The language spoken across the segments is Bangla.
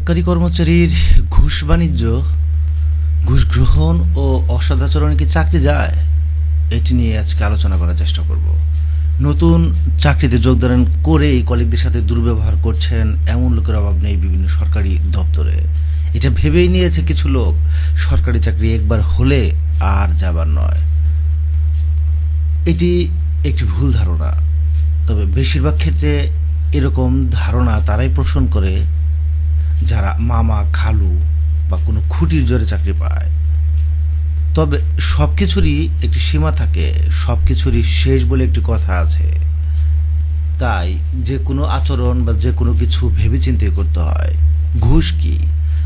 সরকারি কর্মচারীর ঘুষ বাণিজ্য, ঘুষ গ্রহণ ও অসদাচরণে কি চাকরি যায়? এটি নিয়ে আজকে আলোচনা করার চেষ্টা করব। নতুন চাকরিতে যোগদান করে এই কলিগদের সাথে দুর্ব্যবহার করছেন এমন লোকের অভাব নেই বিভিন্ন সরকারি দপ্তরে। এটা ভেবেই নিয়েছে কিছু লোক, সরকারি চাকরি একবার হলে আর যাবার নয়। এটি একটি ভুল ধারণা, তবে বেশিরভাগ ক্ষেত্রে এরকম ধারণা তারাই পোষণ করে যারা মামা, খালু বা কোনো খুঁটির জোরে চাকরি পায়। তবে সব কিছুরই একটি সীমা থাকে সব কিছুরই শেষ বলে একটি কথা আছে। তাই যে কোনো আচরণ বা যে কোনো কিছু ভেবেচিন্তে করতে হয়। ঘুষ কি?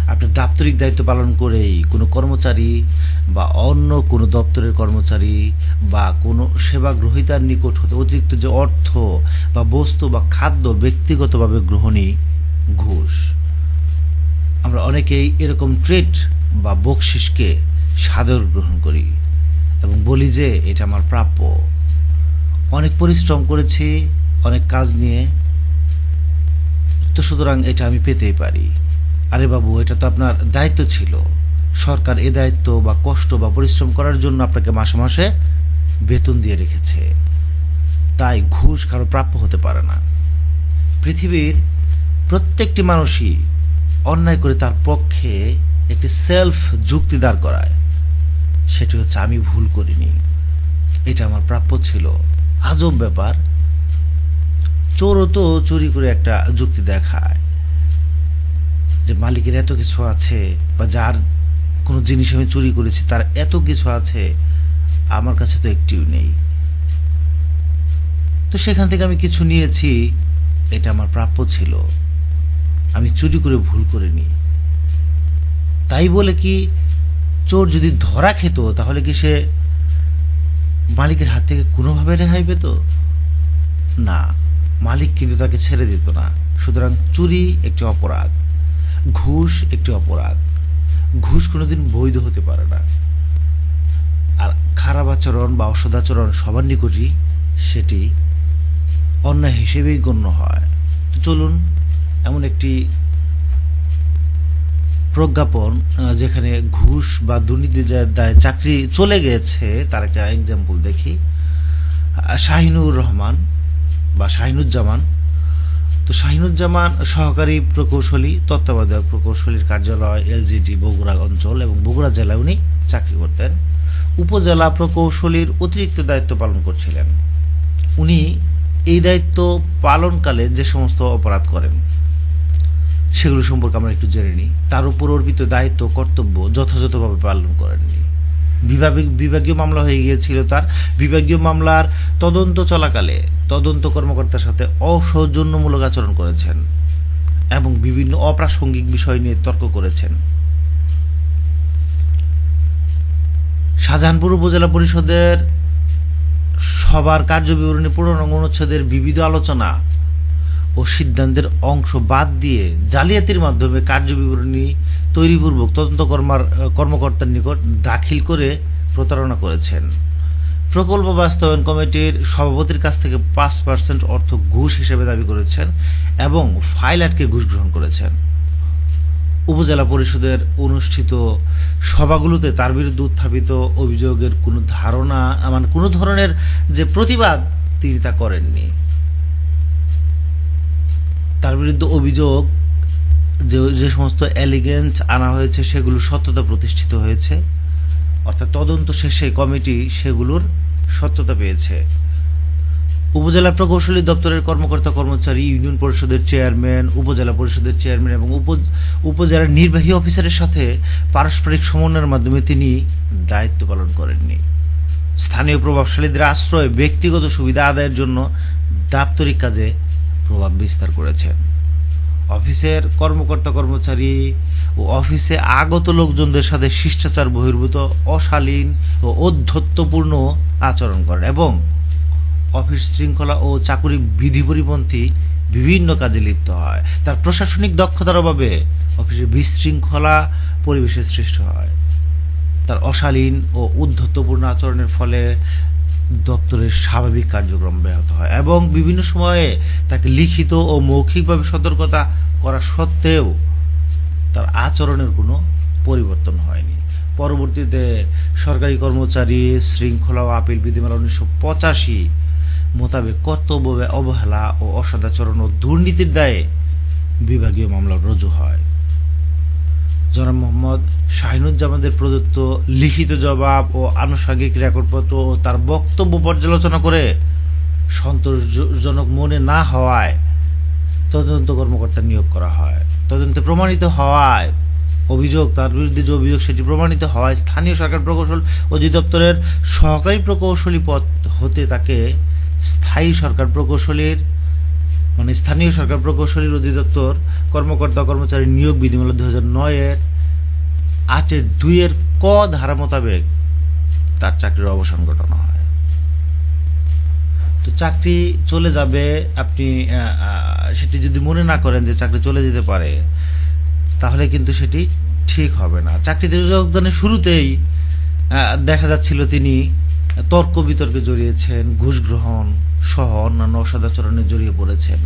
আপনার দাপ্তরিক দায়িত্ব পালন করেই কোনো কর্মচারী বা অন্য কোনো দপ্তরের কর্মচারী বা কোনো সেবা গ্রহীতার নিকট হতে অতিরিক্ত যে অর্থ বা বস্তু বা খাদ্য ব্যক্তিগতভাবে গ্রহণই ঘুষ। আমরা অনেকেই এরকম ট্রেট বা বকশিসকে সাদর গ্রহণ করি এবং বলি যে এটা আমার প্রাপ্য। অনেক পরিশ্রম করেছি, অনেক কাজ নিয়ে, তো সুতরাং এটা আমি পেতেই পারি। আরে বাবু, এটা তো আপনার দায়িত্ব ছিল। সরকার এ দায়িত্ব বা কষ্ট বা পরিশ্রম করার জন্য আপনাকে মাসে মাসে বেতন দিয়ে রেখেছে। তাই ঘুষ কারও প্রাপ্য হতে পারে না। পৃথিবীর প্রত্যেকটি মানুষই অন্যায় করে তার পক্ষে একটি সেলফ যুক্তি দাঁড় করায়। সেটি হচ্ছে, আমি ভুল করিনি। এটা আমার প্রাপ্য ছিল। আজব ব্যাপার। চোরও তো চুরি করে একটা যুক্তি দেখায় যে মালিকের এত কিছু আছে বা যার কোনো জিনিস আমি চুরি করেছি, তার এত কিছু আছে, আমার কাছে তো একটিও নেই। তো সেখান থেকে আমি কিছু নিয়েছি, এটা আমার প্রাপ্য ছিল। আমি চুরি করে ভুল করে নিই। তাই বলে কি, চোর যদি ধরা খেত, তাহলে কি সে মালিকের হাত থেকে কোনোভাবে রেহাই পেত? না, মালিক কিন্তু তাকে ছেড়ে দিত না। সুতরাং চুরি একটি অপরাধ, ঘুষ একটি অপরাধ। ঘুষ কোনোদিন বৈধ হতে পারে না। আর খারাপ আচরণ বা অসদাচরণ সবার নিকটই সেটি অন্যায় হিসেবেই গণ্য হয়। তো চলুন এমন একটি প্রজ্ঞাপন যেখানে ঘুষ বা দুর্নীতি দায় চাকরি চলে গেছে, তার একটা এক্সাম্পল দেখি। শাহিনুর রহমান বা শাহিনুজ্জামান। তো শাহিনুজ্জামান সহকারী প্রকৌশলী, তত্ত্বাবধায়ক প্রকৌশলীর কার্যালয়, এলজিডি বগুড়া অঞ্চল এবং বগুড়া জেলায় উনি চাকরি করতেন। উপজেলা প্রকৌশলীর অতিরিক্ত দায়িত্ব পালন করছিলেন। উনি এই দায়িত্ব পালনকালে যে সমস্ত অপরাধ করেন সেগুলো সম্পর্কে আমরা একটু জেনে নিই। তার উপর অর্পিত দায়িত্ব, কর্তব্য যথাযথভাবে পালন করেননি। বিভাগীয় মামলা হয়ে গিয়েছিল তার। বিভাগীয় মামলার তদন্ত চলাকালে তদন্ত কর্মকর্তার সাথে অসৌজন্যমূলক আচরণ করেছেন এবং বিভিন্ন অপ্রাসঙ্গিক বিষয় নিয়ে তর্ক করেছেন। শাহজাহানপুর উপজেলা পরিষদের সবার কার্যবিবরণী পূর্ণাঙ্গ অনুচ্ছেদের বিবিধ আলোচনা ও সিদ্ধান্তের অংশ বাদ দিয়ে জালিয়াতির মাধ্যমে কার্যবিবরণী তৈরিপূর্বক তদন্ত কর্মার কর্মকর্তার নিকট দাখিল করে প্রতারণা করেছেন। প্রকল্প বাস্তবায়ন কমিটির সভাপতির কাছ থেকে পাঁচ পার্সেন্ট অর্থ ঘুষ হিসেবে দাবি করেছেন এবং ফাইল আটকে ঘুষ গ্রহণ করেছেন। উপজেলা পরিষদের অনুষ্ঠিত সভাগুলোতে তার বিরুদ্ধে উত্থাপিত অভিযোগের কোনো ধারণা মানে কোনো ধরনের যে প্রতিবাদ তিনি তা করেননি। বিরুদ্ধে অভিযোগ যে যে সমস্ত অ্যালিগেন্স আনা হয়েছে, সেগুলো সত্যতা প্রতিষ্ঠিত হয়েছে। অর্থাৎ তদন্ত শেষে কমিটি সেগুলোর সত্যতা পেয়েছে। উপজেলা প্রকৌশলী দপ্তরের কর্মকর্তা কর্মচারী, ইউনিয়ন পরিষদের চেয়ারম্যান, উপজেলা পরিষদের চেয়ারম্যান এবং উপ- উপজেলার নির্বাহী অফিসারের সাথে পারস্পরিক সমন্বয়ের মাধ্যমে তিনি দায়িত্ব পালন করেননি। স্থানীয় প্রভাবশালীদের আশ্রয়, ব্যক্তিগত সুবিধা আদায়ের জন্য দাপ্তরিক কাজে প্রভাব বিস্তার করেছেন। অফিসের কর্মকর্তা কর্মচারী ও অফিসে আগত লোকজনদের সাথে শিষ্টাচার বহির্ভূত, অশালীন ও অধ্যত্বপূর্ণ আচরণ করেন এবং অফিস শৃঙ্খলা ও চাকুরি বিধি পরিপন্থী বিভিন্ন কাজে লিপ্ত হয়। তার প্রশাসনিক দক্ষতার অভাবে অফিসে বিশৃঙ্খলা পরিবেশের সৃষ্টি হয়। তার অশালীন ও উদ্ধত্তপূর্ণ আচরণের ফলে দপ্তরের স্বাভাবিক কার্যক্রম ব্যাহত হয় এবং বিভিন্ন সময়ে তাকে লিখিত ও মৌখিকভাবে সতর্কতা করা সত্ত্বেও তার আচরণের কোনো পরিবর্তন হয়নি। পরবর্তীতে সরকারি কর্মচারী, শৃঙ্খলা ও আপিল বিধিমালা উনিশশো পঁচাশি মোতাবেক কর্তব্য, অবহেলা ও অসদাচরণ ও দুর্নীতির দায়ে বিভাগীয় মামলা রুজু হয়। জনাব মোহাম্মদ শাহিনুজ্জামানের প্রদত্ত লিখিত জবাব ও আনুষঙ্গিক রেকর্ডপত্র ও তার বক্তব্য পর্যালোচনা করে সন্তোষজনক মনে না হওয়ায় তদন্ত কর্মকর্তা নিয়োগ করা হয়। তদন্তে প্রমাণিত হওয়ায় অভিযোগ, তার বিরুদ্ধে যে অভিযোগ সেটি প্রমাণিত হওয়ায় স্থানীয় সরকার প্রকৌশল অধিদপ্তরের সহকারী প্রকৌশলী পদ হতে তাকে স্থায়ী সরকার প্রকৌশলীর মানে স্থানীয় সরকার প্রকৌশলীর অধিদপ্তর, কর্মকর্তা কর্মচারী নিয়োগ বিধিমালা দু হাজার নয়ের আটের দুইয়ের ক ধারা মোতাবেক তার চাকরির অবসান ঘটানো হয়। তো চাকরি চলে যাবে, আপনি সেটি যদি মনে না করেন যে চাকরি চলে যেতে পারে, তাহলে কিন্তু সেটি ঠিক হবে না। চাকরিতে যোগদানের শুরুতেই দেখা যাচ্ছিল তিনি তর্ক বিতর্কে জড়িয়েছেন, ঘুষ গ্রহণ সহ অন্যান্য অসদাচরণে জড়িয়ে পড়েছেন।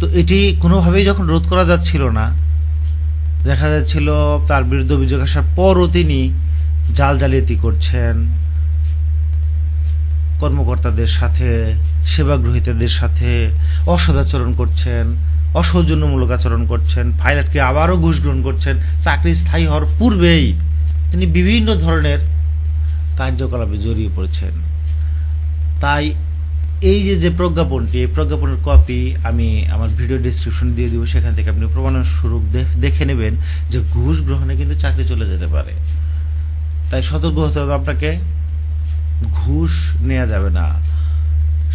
তো এটি কোনোভাবেই যখন রোধ করা যাচ্ছিল না, দেখা যাচ্ছিল তার বিরুদ্ধে অভিযোগ আসার পরও তিনি জাল জালিয়াতি করছেন। কর্মকর্তাদের সাথে, সেবাগ্রহীতাদের সাথে অসদাচরণ করছেন, অসৌজন্যমূলক আচরণ করছেন, পাইলটকে আবারও ঘুষ গ্রহণ করছেন, চাকরি স্থায়ী হওয়ার পূর্বেই তিনি বিভিন্ন ধরনের কার্যকলাপে জড়িয়ে পড়েছেন। তাই এই যে যে প্রজ্ঞাপনটি, এই প্রজ্ঞাপনের কপি আমি আমার ভিডিও ডিসক্রিপশন দিয়ে দিব, সেখান থেকে আপনি প্রমাণস্বরূপ দেখে নেবেন যে ঘুষ গ্রহণে কিন্তু চাকরি চলে যেতে পারে। তাই সতর্ক হতে হবে আপনাকে, ঘুষ নেওয়া যাবে না।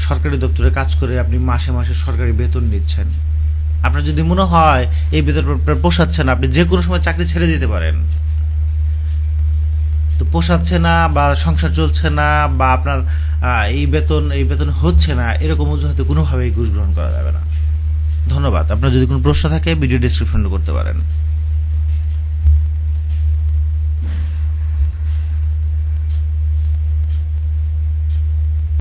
সরকারি দপ্তরে কাজ করে আপনি মাসে মাসে সরকারি বেতন নিচ্ছেন। আপনার যদি মনে হয় এই বেতন আপনার পোষাচ্ছে না, আপনি যে কোনো সময় চাকরি ছেড়ে দিতে পারেন। তো পোষাচ্ছে না বা সংসার চলছে না বা আপনার এই বেতন এই বেতন হচ্ছে না, এরকম অজুহাতে কোনোভাবেই ঘুষ গ্রহণ করা যাবে না। ধন্যবাদ। আপনার যদি কোনো প্রশ্ন থাকে, ভিডিও ডিসক্রিপশনে করতে পারেন।